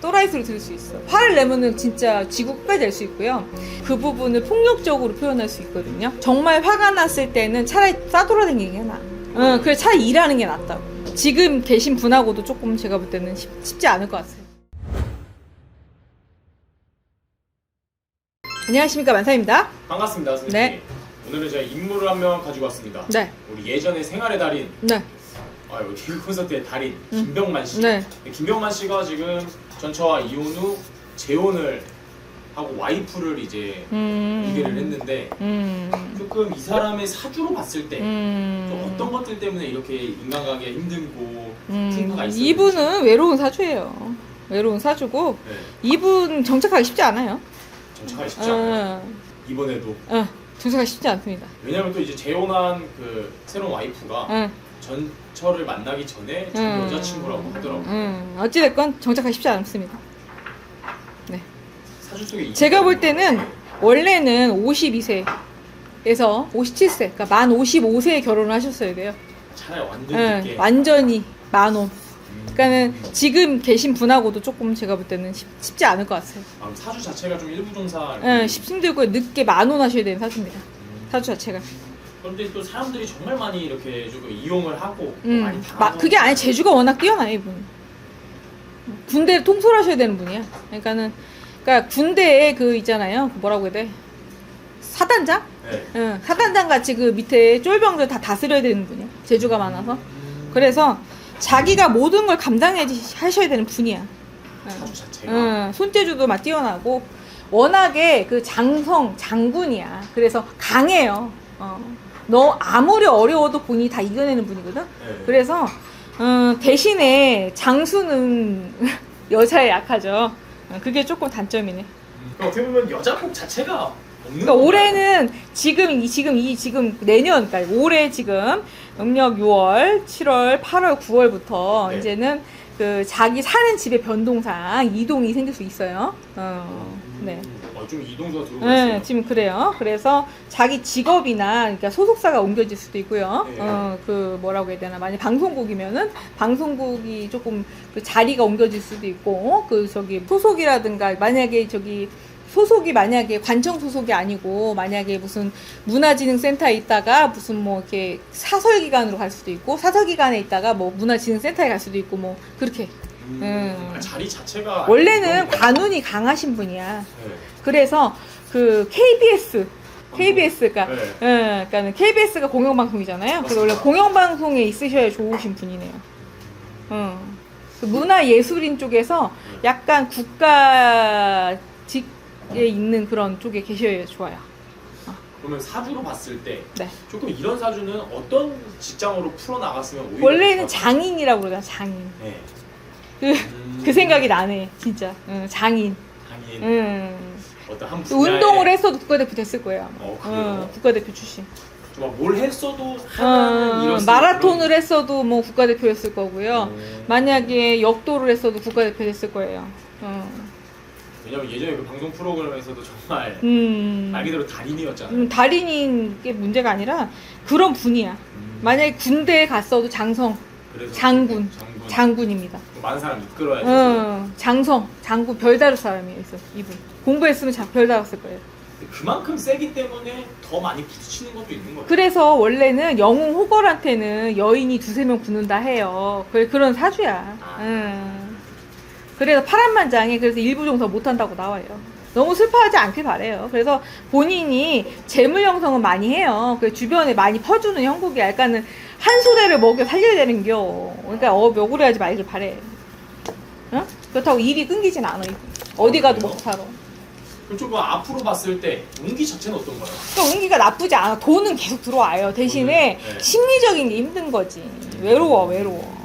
또라이스로 들을 수 있어. 화를 내면은 진짜 지구 끝까지 낼수 있고요. 그 부분을 폭력적으로 표현할 수 있거든요. 정말 화가 났을 때는 차라리 싸돌아다니는 게 나아. 응, 그래 차라리 일하는 게 낫다고. 지금 계신 분하고도 조금 제가 볼 때는 쉽, 쉽지 않을 것 같아요. 안녕하십니까 만사입니다. 반갑습니다, 선생님. 네. 오늘은 제가 인물을 한 명 가지고 왔습니다. 네, 우리 예전에 생활의 달인, 네, 아, 개그 콘서트의 달인 김병만 씨. 네. 김병만 씨가 지금 전처와 이혼 후 재혼을 하고 와이프를 이제 음, 이계를 했는데 음, 조금 이 사람의 사주로 봤을 때 음, 좀 어떤 것들 때문에 이렇게 인간관계 힘들고 음, 풍파가 있어요? 이분은 외로운 사주예요. 외로운 사주고 네, 이분 정착하기 쉽지 않아요. 정착하기 쉽지 않아요. 어, 이번에도 어, 정착하기 쉽지 않습니다. 왜냐면 또 이제 재혼한 그 새로운 와이프가 어, 전처를 만나기 전에 전 음. 여자친구라고 하더라고요. 음, 어찌됐건 정착하기 쉽지 않습니다. 네. 사주 속에 이- 제가 볼 때는 원래는 52세에서 57세, 그러니까 만 55세에 결혼을 하셨어야 돼요. 차라리 완전 예, 늦게 완전히 만원. 음. 그러니까는 지금 계신 분하고도 조금 제가 볼 때는 쉽, 쉽지 않을 것 같아요. 아, 그럼 사주 자체가 좀 일부종사 예, 쉽 힘들고 늦게 만원 하셔야 되는 사주입니다. 음. 사주 자체가. 그런데 또 사람들이 정말 많이 이렇게 조금 이용을 하고 음, 많이 마, 당하고 그게 아니 재주가 워낙 뛰어나요 이분. 군대를 통솔하셔야 되는 분이야. 그러니까는 그러니까 군대에 그 있잖아요. 그 뭐라고 해야 돼? 사단장? 네. 응, 사단장 같이 그 밑에 쫄병들 다 다스려야 되는 분이야. 재주가 많아서. 그래서 자기가 모든 걸 감당해 하셔야 되는 분이야. 응. 사주 자체가 응, 손재주도 막 뛰어나고 워낙에 그 장성 장군이야. 그래서 강해요. 어. 너 아무리 어려워도 본인이 다 이겨내는 분이거든. 네. 그래서 음, 대신에 장수는 여자에 약하죠. 어, 그게 조금 단점이네. 음, 어떻게 보면 여자복 자체가 없는 그러니까 건가요? 올해는 지금 이 지금 이 지금 내년 그러니까 올해 지금 영력 6월, 7월, 8월, 9월부터 네. 이제는 그 자기 사는 집의 변동상 이동이 생길 수 있어요. 어, 네. 어, 좀 이동수가 들어오고 네, 있어요 지금 그래요. 그래서 자기 직업이나 그러니까 소속사가 옮겨질 수도 있고요. 네. 어, 그 뭐라고 해야 되나 만약 방송국이면은 방송국이 조금 그 자리가 옮겨질 수도 있고 그 저기 소속이라든가 만약에 저기 소속이 만약에 관청 소속이 아니고 만약에 무슨 문화진흥센터에 있다가 무슨 뭐 이렇게 사설기관으로 갈 수도 있고 사설기관에 있다가 뭐 문화진흥센터에 갈 수도 있고 뭐 그렇게 음, 음. 아, 자리 자체가 원래는 관운이 강하신 분이야. 네. 그래서 그 KBS KBS가 네. 예, 그러니까는 KBS가 공영방송이잖아요. 그래서 원래 맞습니다. 공영방송에 있으셔야 좋으신 분이네요. 어. 그 문화 예술인 쪽에서 약간 국가직에 있는 그런 쪽에 계셔야 좋아요. 그러면 사주로 봤을 때 네. 조금 이런 사주는 어떤 직장으로 풀어 나갔으면 원래는? 장인이라고 그러잖아, 장인. 네. 그, 음. 그 생각이 나네, 진짜. 응, 장인. 장인 응. 어떤 한 분야에 운동을 했어도 국가대표 됐을 거예요. 아마. 어, 그래요? 응, 국가대표 출신. 정말 뭘 했어도 하나는 어, 이뤘을 마라톤을 했어도 뭐 국가대표였을 거고요. 음. 만약에 역도를 했어도 국가대표 됐을 거예요. 어. 왜냐면 예전에 그 방송 프로그램에서도 정말 음. 말 그대로 달인이었잖아요. 음, 달인인 게 문제가 아니라 그런 분이야. 음. 만약에 군대에 갔어도 장성, 그래서 장군, 장군, 장군입니다. 또 많은 사람 이끌어야지. 어, 장성, 장군 별다를 사람이에요. 이분 공부했으면 자, 별다랐을 거예요. 그만큼 세기 때문에 더 많이 부딪히는 것도 있는 거예요. 그래서 원래는 영웅 호걸한테는 여인이 두세 명 붙는다 해요. 그 그런 사주야. 아. 음. 그래서 파란만장에 그래서 일부 정도 못한다고 나와요. 너무 슬퍼하지 않길 바래요. 그래서 본인이 재물 형성은 많이 해요. 그 주변에 많이 퍼주는 형국이 약간은 한 소대를 먹여 살려야 되는겨. 그러니까 어 묘구를 하지 말길 바래. 응? 그렇다고 일이 끊기진 않아. 어디 가도? 먹고 살아. 그럼 조금 앞으로 봤을 때 운기 자체는 어떤가요? 그러니까 운기가 나쁘지 않아. 돈은 계속 들어와요. 대신에 돈은, 네. 심리적인 게 힘든 거지. 외로워, 외로워.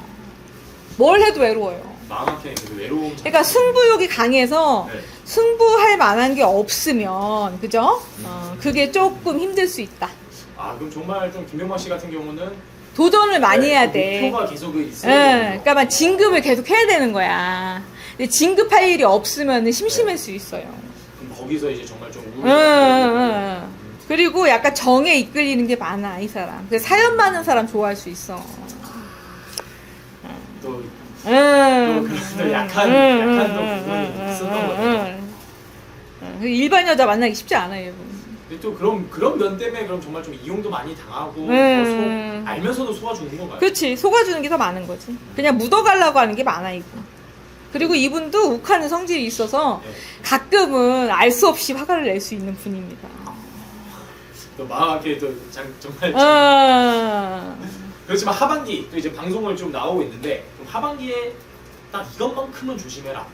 뭘 해도 외로워요. 마음 한켠에 그 외로움. 자체. 그러니까 승부욕이 강해서 네. 승부할 만한 게 없으면, 그죠? 어, 그게 조금 힘들 수 있다. 아 그럼 정말 좀 김병만 씨 같은 경우는 도전을 많이 네, 해야 그 돼. 목표가 계속 예, 있어야 되는 그러니까 막 진급을 계속 해야 되는 거야. 근데 진급할 일이 없으면 심심할 수 있어요. 그럼 거기서 이제 정말 좀 응, 응, 응. 그리고 약간 정에 이끌리는 게 많아, 이 사람. 그 사연 많은 사람 좋아할 수 있어. 또 음. 또 약한 약한 또 부분이 있었던 거죠. 음. 일반 여자 만나기 쉽지 않아요. 이분. 근데 또 그런 그런 면 때문에 그럼 정말 좀 이용도 많이 당하고 음. 더 소, 알면서도 속아주는 건가요? 그렇지 속아주는 게 더 많은 거지. 그냥 묻어가려고 하는 게 많아 이분. 그리고 이분도 욱하는 성질이 있어서 네. 가끔은 알 수 없이 화가를 낼 수 있는 분입니다. 또 마음에 또 장, 정말 아, 그렇지만 하반기 또 이제 방송을 좀 나오고 있는데 그럼 하반기에 딱 이것만큼은 조심해라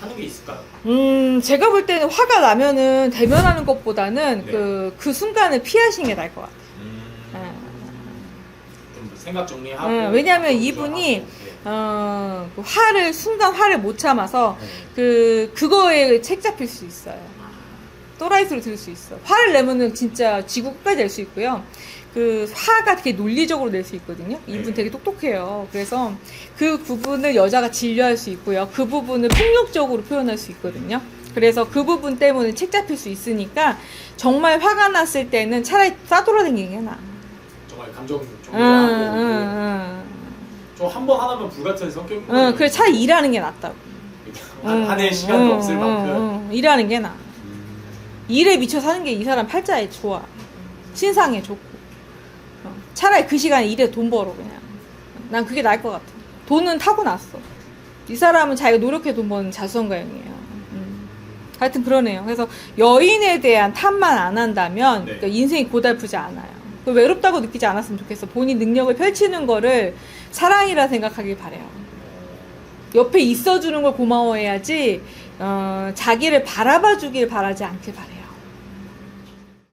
하는 게 있을까요? 음, 제가 볼 때는 화가 나면은 대면하는 것보다는 네. 그, 그 순간을 피하시는 게 나을 것 같아요. 아. 좀 생각 정리하고 음, 왜냐면 방송 이분이 네. 어, 그 화를, 순간 화를 못 참아서 네. 그, 그거에 책 잡힐 수 있어요. 또라이 소리 들을 수 있어. 화를 내면은 진짜 지구 끝까지 낼 수 있고요. 그 화가 되게 논리적으로 낼 수 있거든요. 이분 네. 되게 똑똑해요. 그래서 그 부분을 여자가 진료할 수 있고요. 그 부분을 폭력적으로 표현할 수 있거든요. 그래서 그 부분 때문에 책 잡힐 수 있으니까 정말 화가 났을 때는 차라리 싸돌아다니는 게 나아. 정말 감정 응, 정리하고 응, 응. 좀한 번 하나면 불같은 성격 응, 그래 차라리 일하는 게 낫다고. 응, 한해 시간도 응, 없을 응, 만큼 응, 일하는 게 나아. 일에 미쳐 사는 게 이 사람 팔자에 좋아. 신상에 좋고. 어, 차라리 그 시간에 일에 돈 벌어, 그냥. 난 그게 나을 것 같아. 돈은 타고났어. 이 사람은 자기가 노력해 돈 버는 자수성가형이에요. 음. 하여튼 그러네요. 그래서 여인에 대한 탐만 안 한다면 네. 그러니까 인생이 고달프지 않아요. 그 외롭다고 느끼지 않았으면 좋겠어. 본인 능력을 펼치는 거를 사랑이라 생각하길 바래요. 옆에 있어주는 걸 고마워해야지 어, 자기를 바라봐 주길 바라지 않길 바래요.